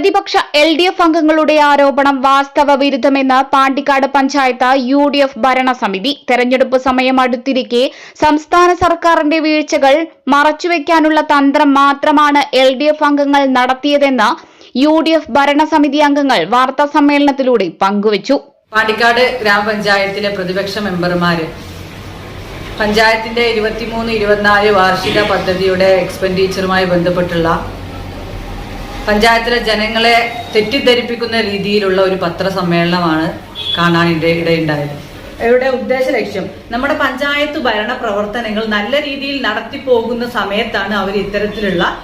പ്രതിപക്ഷ L D F അംഗങ്ങളുടെ ആരോപണം വാസ്തവ വിരുദ്ധമെന്ന് Pandikkad panchayat U D F ഭരണസമിതി. തെരഞ്ഞെടുപ്പ് സമയം അടുത്തിരിക്കെ സംസ്ഥാന സർക്കാരിന്റെ വീഴ്ചകൾ മറച്ചുവെക്കാനുള്ള തന്ത്രം മാത്രമാണ് എൽ ഡി എഫ് അംഗങ്ങൾ നടത്തിയതെന്ന് യു ഡി എഫ് ഭരണസമിതി അംഗങ്ങൾ വാർത്താ സമ്മേളനത്തിലൂടെ പങ്കുവച്ചു. പാണ്ടിക്കാട് ഗ്രാമപഞ്ചായത്തിലെ പ്രതിപക്ഷ മെമ്പർമാർ പഞ്ചായത്തിന്റെ ഇരുപത്തിമൂന്ന് ഇരുപത്തിനാല് വാർഷിക പദ്ധതിയുടെ എക്സ്പെൻഡിച്ചറുമായി ബന്ധപ്പെട്ടുള്ള പഞ്ചായത്തിലെ ജനങ്ങളെ തെറ്റിദ്ധരിപ്പിക്കുന്ന രീതിയിലുള്ള ഒരു പത്രസമ്മേളനമാണ് കാണാൻ ഇട- ഇടയുണ്ടായത്. ഇവിടെ ഉദ്ദേശ ലക്ഷ്യം. നമ്മുടെ പഞ്ചായത്ത് ഭരണ പ്രവർത്തനങ്ങൾ നല്ല രീതിയിൽ നടത്തി പോകുന്ന സമയത്താണ് അവർ ഇത്തരത്തിലുള്ള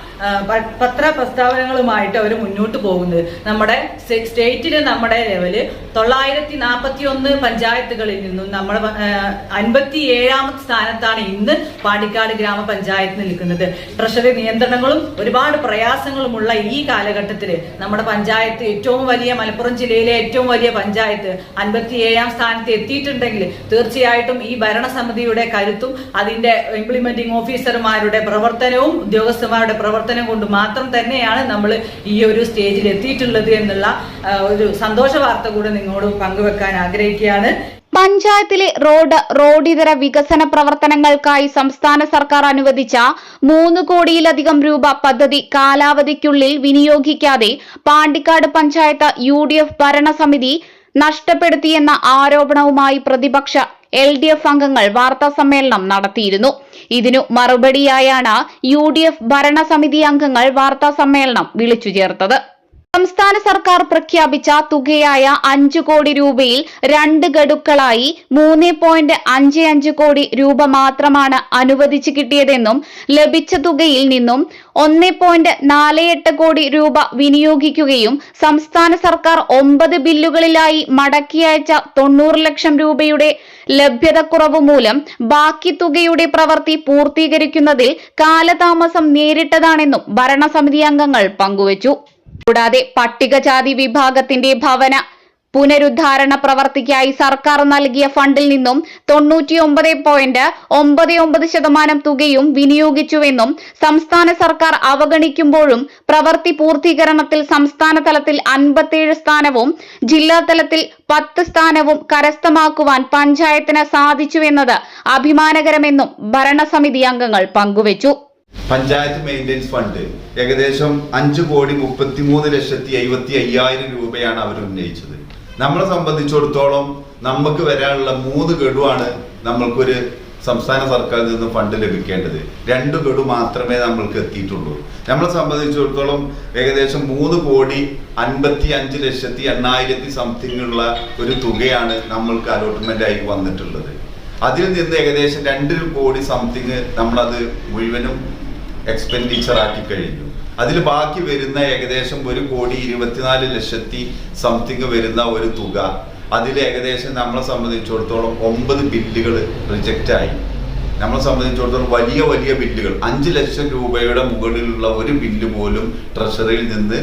പത്ര പ്രസ്താവനകളുമായിട്ട് അവർ മുന്നോട്ട് പോകുന്നത്. നമ്മുടെ സ്റ്റേറ്റിലെ നമ്മുടെ ലെവൽ തൊള്ളായിരത്തി നാൽപ്പത്തി ഒന്ന് പഞ്ചായത്തുകളിൽ നിന്നും നമ്മൾ അൻപത്തി ഏഴാമത്തെ സ്ഥാനത്താണ് ഇന്ന് പാണ്ടിക്കാട് ഗ്രാമപഞ്ചായത്ത് നിൽക്കുന്നത്. ട്രഷറി നിയന്ത്രണങ്ങളും ഒരുപാട് പ്രയാസങ്ങളുമുള്ള ഈ കാലഘട്ടത്തിൽ നമ്മുടെ പഞ്ചായത്ത് ഏറ്റവും വലിയ മലപ്പുറം ജില്ലയിലെ ഏറ്റവും വലിയ പഞ്ചായത്ത് അൻപത്തി ഏഴാം സ്ഥാനത്ത് എത്തിയിട്ടുണ്ടെങ്കിൽ തീർച്ചയായിട്ടും ഈ ഭരണസമിതിയുടെ കരുത്തും അതിന്റെ ഇംപ്ലിമെന്റിംഗ് ഓഫീസർമാരുടെ പ്രവർത്തനവും ഉദ്യോഗസ്ഥന്മാരുടെ പ്രവർത്തനം കൊണ്ട് മാത്രം തന്നെയാണ് നമ്മൾ ഈ ഒരു സ്റ്റേജിൽ എത്തിയിട്ടുള്ളത് എന്നുള്ള ഒരു സന്തോഷ വാർത്ത കൂടെ നിങ്ങളോട് പങ്കുവെക്കാൻ ആഗ്രഹിക്കുകയാണ്. പഞ്ചായത്തിലെ റോഡ് റോഡിതര വികസന പ്രവർത്തനങ്ങൾക്കായി സംസ്ഥാന സർക്കാർ അനുവദിച്ച മൂന്ന് കോടിയിലധികം രൂപ പദ്ധതി കാലാവധിക്കുള്ളിൽ വിനിയോഗിക്കാതെ Pandikkad panchayat U D F ഭരണസമിതി നഷ്ടപ്പെടുത്തിയെന്ന ആരോപണവുമായി പ്രതിപക്ഷ എൽ ഡി എഫ് അംഗങ്ങൾ വാർത്താ സമ്മേളനം നടത്തിയിരുന്നു. ഇതിനു മറുപടിയായാണ് യു ഡി എഫ് ഭരണസമിതി അംഗങ്ങൾ വാർത്താ സമ്മേളനം വിളിച്ചു ചേർത്തത്. സംസ്ഥാന സർക്കാർ പ്രഖ്യാപിച്ച തുകയായ അഞ്ചു കോടി രൂപയിൽ രണ്ട് ഗഡുക്കളായി മൂന്ന് പോയിന്റ് അഞ്ച് അഞ്ച് കോടി രൂപ മാത്രമാണ് അനുവദിച്ചു കിട്ടിയതെന്നും ലഭിച്ച തുകയിൽ നിന്നും ഒന്ന് പോയിന്റ് നാല് എട്ട് കോടി രൂപ വിനിയോഗിക്കുകയും സംസ്ഥാന സർക്കാർ ഒമ്പത് ബില്ലുകളിലായി മടക്കിയയച്ച തൊണ്ണൂറ് ലക്ഷം രൂപയുടെ ലഭ്യതക്കുറവ് മൂലം ബാക്കി തുകയുടെ പ്രവൃത്തി പൂർത്തീകരിക്കുന്നതിൽ കാലതാമസം നേരിട്ടതാണെന്നും ഭരണസമിതി അംഗങ്ങൾ പങ്കുവച്ചു. കൂടാതെ പട്ടികജാതി വിഭാഗത്തിന്റെ ഭവന പുനരുദ്ധാരണ പ്രവർത്തിക്കായി സർക്കാർ നൽകിയ ഫണ്ടിൽ നിന്നും തൊണ്ണൂറ്റിയൊമ്പത് പോയിന്റ് ഒമ്പത് ഒമ്പത് ശതമാനം തുകയും വിനിയോഗിച്ചുവെന്നും സംസ്ഥാന സർക്കാർ അവഗണിക്കുമ്പോഴും പ്രവൃത്തി പൂർത്തീകരണത്തിൽ സംസ്ഥാന തലത്തിൽ അൻപത്തിയേഴ് സ്ഥാനവും ജില്ലാ തലത്തിൽ പത്ത് സ്ഥാനവും കരസ്ഥമാക്കുവാൻ പഞ്ചായത്തിന് സാധിച്ചുവെന്നത് അഭിമാനകരമെന്നും ഭരണസമിതി അംഗങ്ങൾ പങ്കുവച്ചു. പഞ്ചായത്ത് മെയിന്റെനൻസ് ഫണ്ട് ഏകദേശം അഞ്ച് കോടി മുപ്പത്തി മൂന്ന് ലക്ഷത്തി എഴുപത്തി അയ്യായിരം രൂപയാണ് അവർ ഉന്നയിച്ചത്. നമ്മളെ സംബന്ധിച്ചിടത്തോളം നമുക്ക് വരാനുള്ള മൂന്ന് ഗഡുവാണ് നമ്മൾക്കൊരു സംസ്ഥാന സർക്കാരിൽ നിന്ന് ഫണ്ട് ലഭിക്കേണ്ടത്. രണ്ട് ഗഡു മാത്രമേ നമ്മൾക്ക് എത്തിയിട്ടുള്ളൂ. നമ്മളെ സംബന്ധിച്ചിടത്തോളം ഏകദേശം മൂന്ന് കോടി അൻപത്തി അഞ്ച് ലക്ഷത്തി എണ്ണായിരത്തി സംതിങ് ഉള്ള ഒരു തുകയാണ് നമ്മൾക്ക് അലോട്ട്മെന്റ് ആയി വന്നിട്ടുള്ളത്. അതിൽ നിന്ന് ഏകദേശം രണ്ട് കോടി സംതിങ് നമ്മളത് മുഴുവനും എക്സ്പെൻഡിച്ചർ ആക്കി കഴിഞ്ഞു. അതിൽ ബാക്കി വരുന്ന ഏകദേശം ഒരു കോടി ഇരുപത്തിനാല് ലക്ഷത്തി സംതിങ് വരുന്ന ഒരു തുക. അതിൽ ഏകദേശം നമ്മളെ സംബന്ധിച്ചിടത്തോളം ഒമ്പത് ബില്ലുകൾ റിജക്റ്റ് ആയി. നമ്മളെ സംബന്ധിച്ചിടത്തോളം വലിയ വലിയ ബില്ലുകൾ. അഞ്ച് ലക്ഷം രൂപയുടെ മുകളിലുള്ള ഒരു ബില്ല് പോലും ട്രഷറിയിൽ നിന്ന്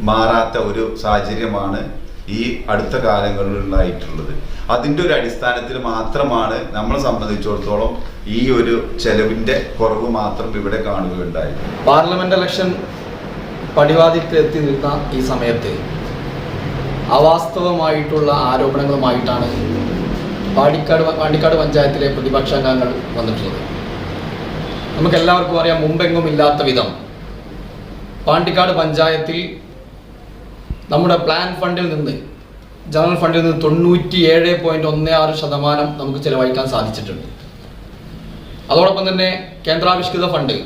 മാറാത്ത ഒരു സാഹചര്യമാണ് ഈ അടുത്ത കാലങ്ങളിൽ ഉണ്ടായിട്ടുള്ളത് അതിന്റെ ഒരു അടിസ്ഥാനത്തിൽ മാത്രമാണ് നമ്മളെ സംബന്ധിച്ചിടത്തോളം ഈ ഒരു ചെലവിന്റെ കുറവ് മാത്രം ഇവിടെ കാണുകയുണ്ടായി പാർലമെന്റ് ഇലക്ഷൻ പടിവാദിക്ക് എത്തി നിൽക്കുന്ന ഈ സമയത്ത് അവാസ്തവമായിട്ടുള്ള ആരോപണങ്ങളുമായിട്ടാണ് പാണ്ടിക്കാട് പാണ്ടിക്കാട് പഞ്ചായത്തിലെ പ്രതിപക്ഷ അംഗങ്ങൾ വന്നിട്ടുള്ളത്. നമുക്കെല്ലാവർക്കും അറിയാം മുമ്പെങ്ങും ഇല്ലാത്ത വിധം പാണ്ടിക്കാട് പഞ്ചായത്തിൽ നമ്മുടെ പ്ലാൻ ഫണ്ടിൽ നിന്ന് ജനറൽ ഫണ്ടിൽ നിന്ന് തൊണ്ണൂറ്റി ഏഴ് പോയിന്റ് ഒന്ന് ആറ് ശതമാനം നമുക്ക് ചെലവഴിക്കാൻ സാധിച്ചിട്ടുണ്ട്. അതോടൊപ്പം തന്നെ കേന്ദ്രാവിഷ്കൃത ഫണ്ട്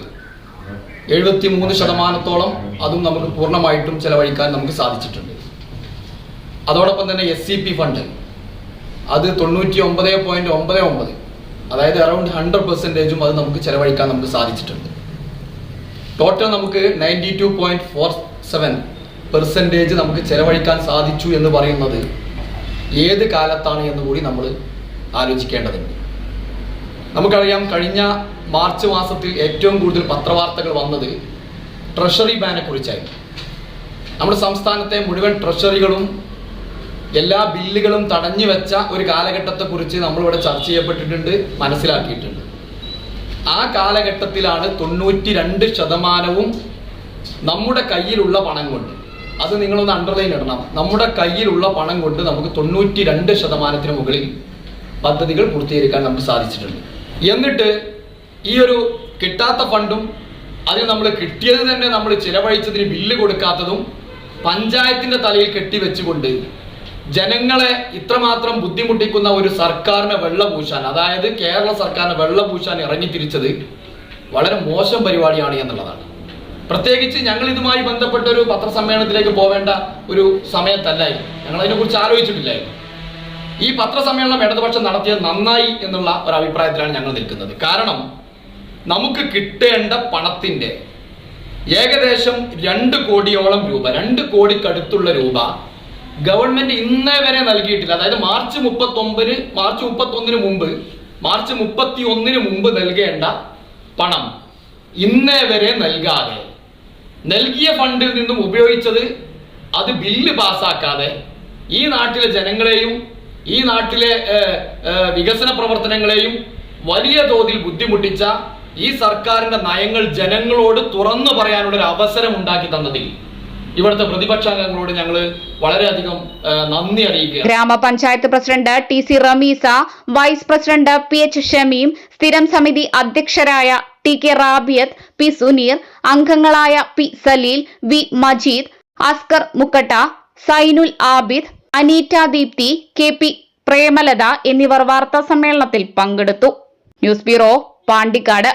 എഴുപത്തി മൂന്ന് ശതമാനത്തോളം അതും നമുക്ക് പൂർണമായിട്ടും ചെലവഴിക്കാൻ നമുക്ക് സാധിച്ചിട്ടുണ്ട്. അതോടൊപ്പം തന്നെ എസ് സി പി ഫണ്ട് അത് തൊണ്ണൂറ്റി ഒമ്പത് പോയിന്റ് ഒമ്പത് ഒമ്പത് അതായത് അറൗണ്ട് ഹൺഡ്രഡ് പെർസെന്റേജും അത് നമുക്ക് ചെലവഴിക്കാൻ നമുക്ക് സാധിച്ചിട്ടുണ്ട്. ടോട്ടൽ നമുക്ക് ninety two point four seven percentage നമുക്ക് ചെലവഴിക്കാൻ സാധിച്ചു എന്ന് പറയുന്നത് ഏത് കാലത്താണ് എന്ന് കൂടി നമ്മൾ ആലോചിക്കേണ്ടതുണ്ട്. നമുക്കറിയാം കഴിഞ്ഞ മാർച്ച് മാസത്തിൽ ഏറ്റവും കൂടുതൽ പത്രവാർത്തകൾ വന്നത് ട്രഷറി ബാനെ കുറിച്ചായിരുന്നു. നമ്മുടെ സംസ്ഥാനത്തെ മുഴുവൻ ട്രഷറികളും എല്ലാ ബില്ലുകളും തടഞ്ഞു വെച്ച ഒരു കാലഘട്ടത്തെക്കുറിച്ച് നമ്മളിവിടെ ചർച്ച ചെയ്യപ്പെട്ടിട്ടുണ്ട് മനസ്സിലാക്കിയിട്ടുണ്ട്. ആ കാലഘട്ടത്തിലാണ് തൊണ്ണൂറ്റി രണ്ട് ശതമാനവും നമ്മുടെ കയ്യിലുള്ള പണം കൊണ്ട് അത് നിങ്ങളൊന്ന് അണ്ടർലൈൻ ഇടണം. നമ്മുടെ കയ്യിലുള്ള പണം കൊണ്ട് നമുക്ക് തൊണ്ണൂറ്റി രണ്ട് ശതമാനത്തിന് മുകളിൽ പദ്ധതികൾ പൂർത്തീകരിക്കാൻ നമുക്ക് സാധിച്ചിട്ടുണ്ട്. എന്നിട്ട് ഈ ഒരു കിട്ടാത്ത ഫണ്ടും അതിൽ നമ്മൾ കിട്ടിയത് തന്നെ നമ്മൾ ചിലവഴിച്ചതിന് ബില്ല് കൊടുക്കാത്തതും പഞ്ചായത്തിന്റെ തലയിൽ കെട്ടിവെച്ചുകൊണ്ട് ജനങ്ങളെ ഇത്രമാത്രം ബുദ്ധിമുട്ടിക്കുന്ന ഒരു സർക്കാരിനെ വെള്ളപൂശാൻ അതായത് കേരള സർക്കാരിനെ വെള്ളപൂശാൻ ഇറങ്ങി തിരിച്ചത് വളരെ മോശം പരിപാടിയാണ് എന്നുള്ളതാണ്. പ്രത്യേകിച്ച് ഞങ്ങൾ ഇതുമായി ബന്ധപ്പെട്ട ഒരു പത്രസമ്മേളനത്തിലേക്ക് പോവേണ്ട ഒരു സമയത്തല്ലായിരുന്നു. ഞങ്ങൾ അതിനെക്കുറിച്ച് ആലോചിച്ചിട്ടില്ലായിരുന്നു. ഈ പത്രസമ്മേളനം ഇടതുപക്ഷം നടത്തിയത് നന്നായി എന്നുള്ള ഒരു അഭിപ്രായത്തിലാണ് ഞങ്ങൾ നിൽക്കുന്നത്. കാരണം നമുക്ക് കിട്ടേണ്ട പണത്തിന്റെ ഏകദേശം രണ്ട് കോടിയോളം രൂപ രണ്ട് കോടിക്കടുത്തുള്ള രൂപ ഗവൺമെന്റ് ഇന്നേ വരെ നൽകിയിട്ടില്ല. അതായത് മാർച്ച് മുപ്പത്തൊമ്പതിന് മാർച്ച് മുപ്പത്തൊന്നിന് മുമ്പ് മാർച്ച് മുപ്പത്തി ഒന്നിന് മുമ്പ് നൽകേണ്ട പണം ഇന്നേ വരെ നൽകാതെ നൽകിയ ഫണ്ടിൽ നിന്നും ഉപയോഗിച്ചത് അത് ബില്ല് പാസ്സാക്കാതെ ഈ നാട്ടിലെ ജനങ്ങളെയും ഈ നാട്ടിലെ വികസന പ്രവർത്തനങ്ങളെയും വലിയ തോതിൽ ബുദ്ധിമുട്ടിച്ച ഈ സർക്കാരിന്റെ നയങ്ങൾ ജനങ്ങളോട് തുറന്നു പറയാനുള്ള ഒരു അവസരം ഉണ്ടാക്കി തന്നതിൽ ഇവിടുത്തെ പ്രതിപക്ഷാംഗങ്ങളോട് ഞങ്ങൾ വളരെയധികം നന്ദി അറിയിക്കുക grama panchayat president T C Ramees vice president P H Shameem സ്ഥിരം സമിതി അധ്യക്ഷരായ T K Rabiyath P Suneer അംഗങ്ങളായ P Saleel V Majeed Askar Mukkatta Sainul Abid Aneeta Deepthi K P Premalatha എന്നിവർ വാർത്താ സമ്മേളനത്തിൽ പങ്കെടുത്തു. News bureau Pandikkad.